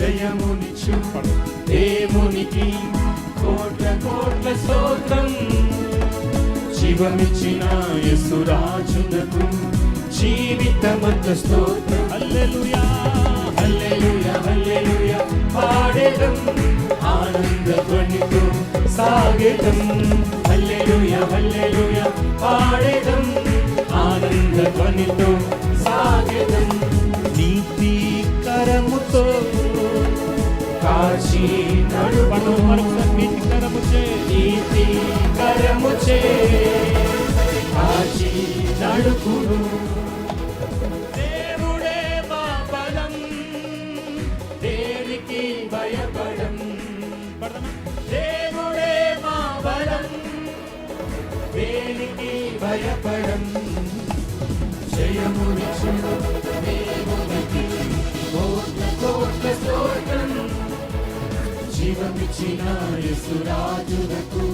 జయమునిచ్చు దేవునికి కోట్ల కోట్ల స్తోత్రం. జీవమిచ్చిన యేసురాజునకు జీవితమంత స్తోత్రం. హల్లెలూయా హల్లెలూయా హల్లెలూయా. పాడేదం ఆనంద ధ్వనితో సాగేదం. హల్లెలూయా హల్లెలూయా. పాడేదం నడుపను నీతి కరము చే నీతి కరము చే కాచి నడుపును. దేవుడే మా బలం దేనికి భయపడం దేవుడే మా బలం దేనికి భయపడం జీవమిచ్చిన యేసురాజునకు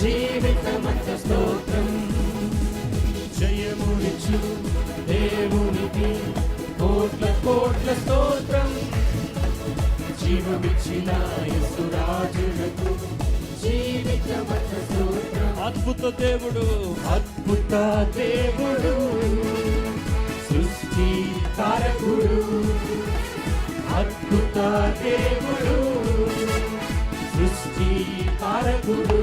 జీవితమంత స్తోత్రం జయమునిచ్చు దేవునికి కోట్ల కోట్ల స్తోత్రం. జీవమిచ్చిన యేసురాజునకు జీవితమంత స్తోత్రం అద్భుత దేవుడు. అద్భుత దేవుడు సృష్టి కారకుడు. అద్భుత దేవుడు. కారకుడు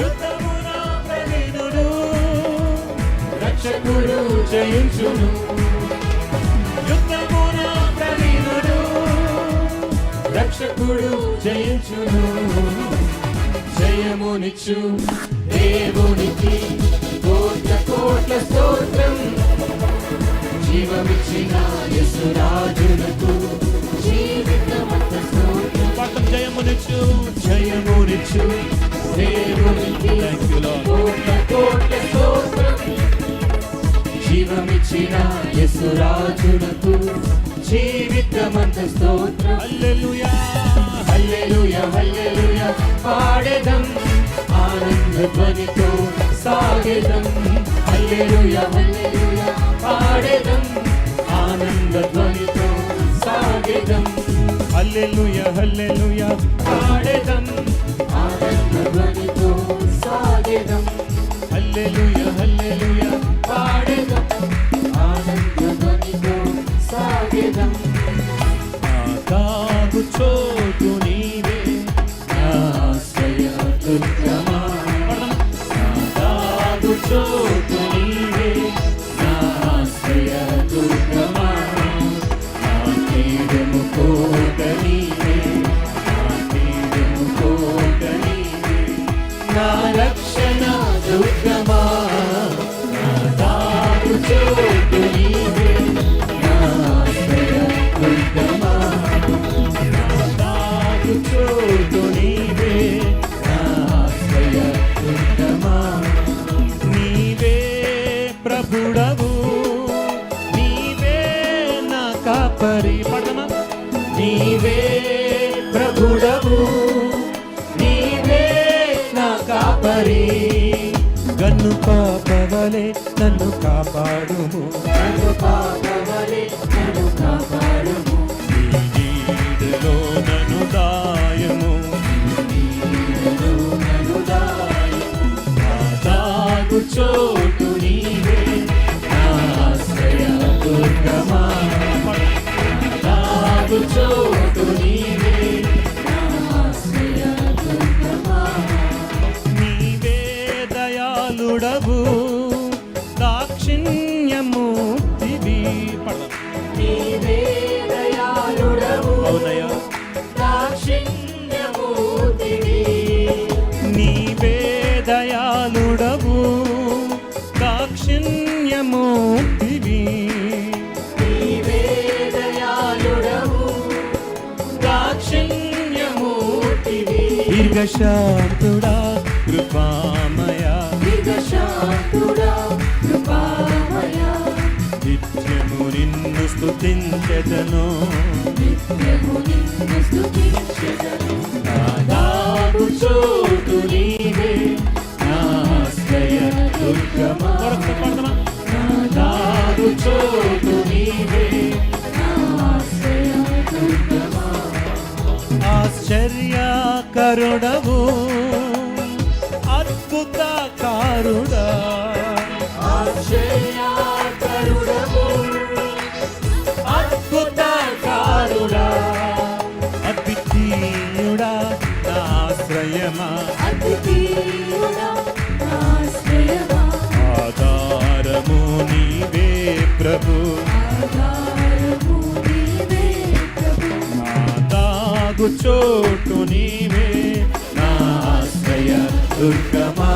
యుద్ధమున ప్రవీణుడు రక్షకుడు జయించును. యుద్ధమున ప్రవీణుడు రక్షకుడు జయించును. జయమునిచ్చు దేవునికి కోట్ల కోట్ల స్తోత్రం. జీవమిచ్చిన యేసురాజునకు జయమునిచ్చు జయమునిచ్చు జీవమిచ్చిన యేసురాజునకు జీవితమంత స్తోత్రం. హల్లెలూయా. హల్లెలూయా హల్లెలూయా. పాడేదం ఆనంద ధ్వనితో సాగేదం. హల్లెలూయా హల్లెలూయా. పాడేదం ఆనంద ధ్వనితో సాగేదం. హల్లెలూయా హల్లెలూయా పాడేదం కాపరి పడమా నీవే ప్రభుడవు నీవే నా కాపరి. గన్ను పాపవలే నన్ను కాపాడుము. నన్ను పాపవలే నన్ను కాపాడుము. నీ నీడలో నన్ను దాయము. నీడలో నన్ను దాయము. నా దాగు చోటు దీర్ఘశాంతుడా కృపామయ. దిగశాంతుడా కృపామయ. నిత్యము నిన్ను స్తుతించెదను. నిత్యము నిన్ను స్తుతించెదను. దాగు చోటు నీవే నా ఆశ్రయ దుర్గమా.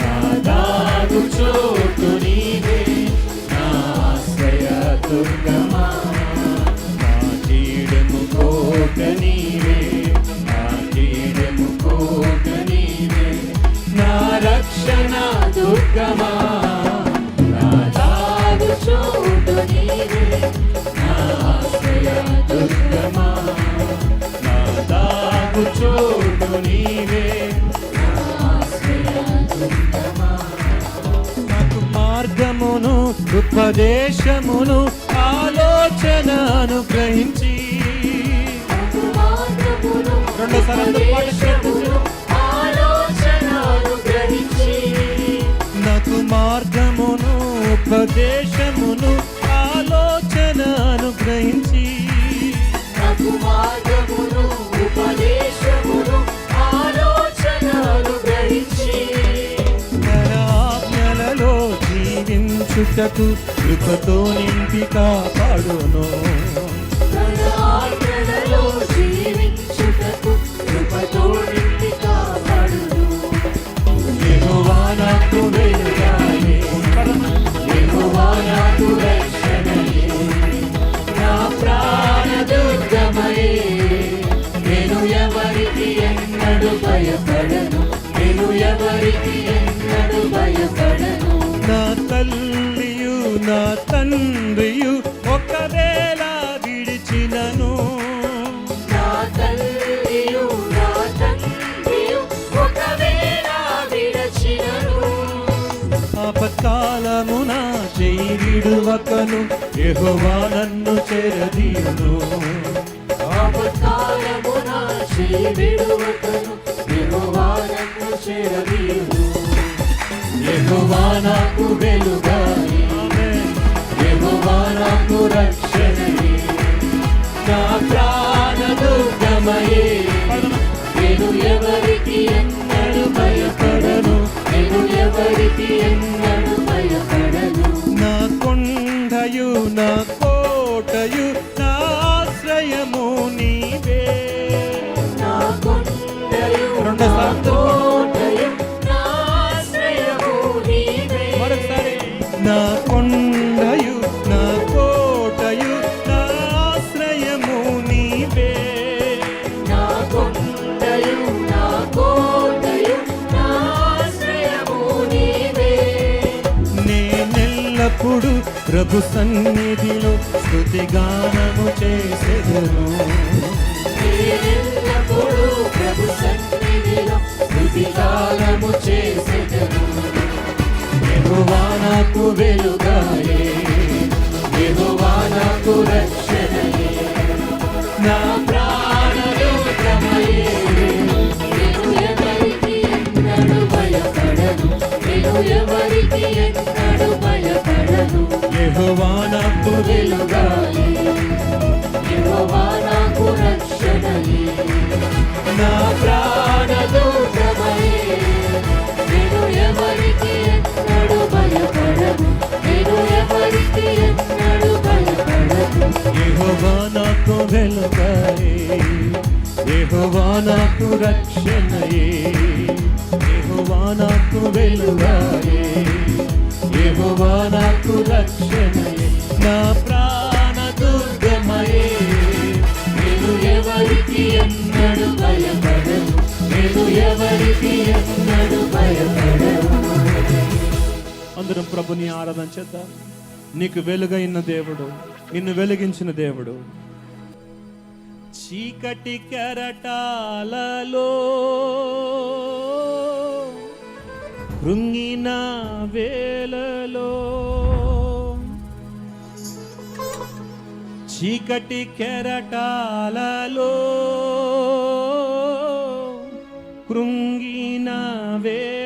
నా దాగు చోటు ఉపదేశమును ఆలోచనను గ్రహించి. మార్గమును రెండోసారి అందరూ పాట నాకు మార్గమును ఉపదేశమును ఆలోచనను గ్రహించి. నాకు మార్గమును రక్షణయే. నా ప్రాణ దుర్గమయే నేను ఎవరికి ఎన్నడు భయపడను. నేను ఎవరికి కాలమున చేయి విడువకను యెహోవా నన్ను చెరదీయును. ఆపత్కాలమున చేయి విడువకను యెహోవా నన్ను చేరదీయును. యెహోవా నాకు వెలుగాయి యెహోవా నాకు రక్షణయే నా ప్రాణ దుర్గమయే నేను ఎవరికి ఎన్నడు భయపడను నేను ఎవరికి ఎన్నడు ప్రభు సన్నిధిలో స్తుతిగానము చేసెదను. నేనెల్లప్పుడూ ప్రభు సన్నిధిలో స్తుతిగానము చేసెదను. వెలుగాయే యెహోవా రక్షణయే. నా ఎవరికి ఎన్నడు భయపడను ఎవరికి ఎన్నడు భయపడను యెహోవా నాకు వెలుగాయే యెహోవా నాకు రక్షణయే నా ప్రాణదుర్గమయే ప్రభుని ఆరాధన చేద్దాం నీకు వెలుగైన దేవుడు నిన్ను వెలిగించిన దేవుడు. చీకటి కెరటాలలో కృంగిన వేలలో చీకటి కెరటాలలో కృంగిన వే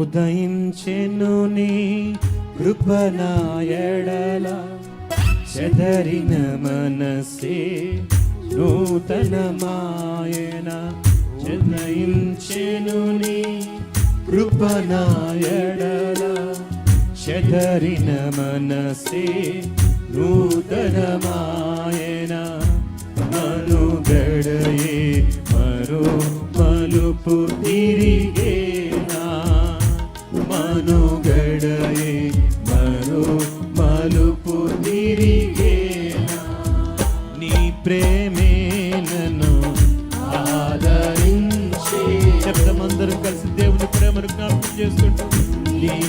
ఉదయించెను నీ కృపనాయడల చెదరిన మనసే నూతనమాయన చెదయించెను నీ కృపనాయడల చెదరిన మనసే నూతనమాయన మనుగడయే మరో మలుపు తిరిగి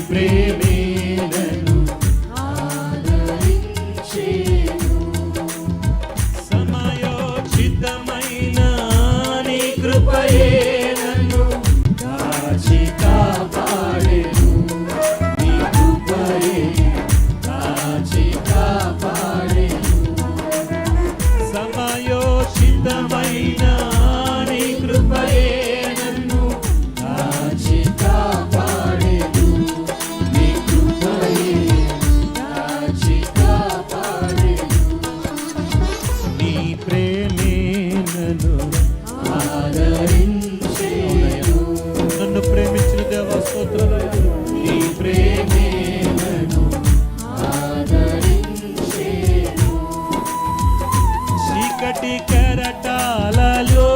prêmio. ఎడటాలలో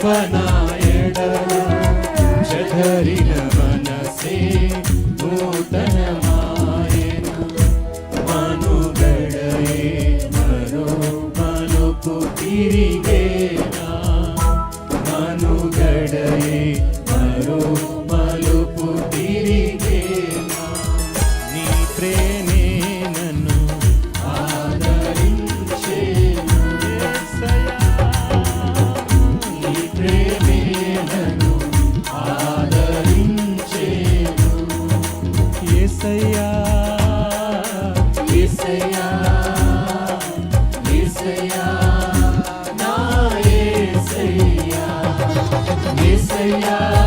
కృపణాయణ శరీర మనసే నూతనమాయన మనుగడయే మరో మనుపు తిరిగేనా మనుగడయే Yeah.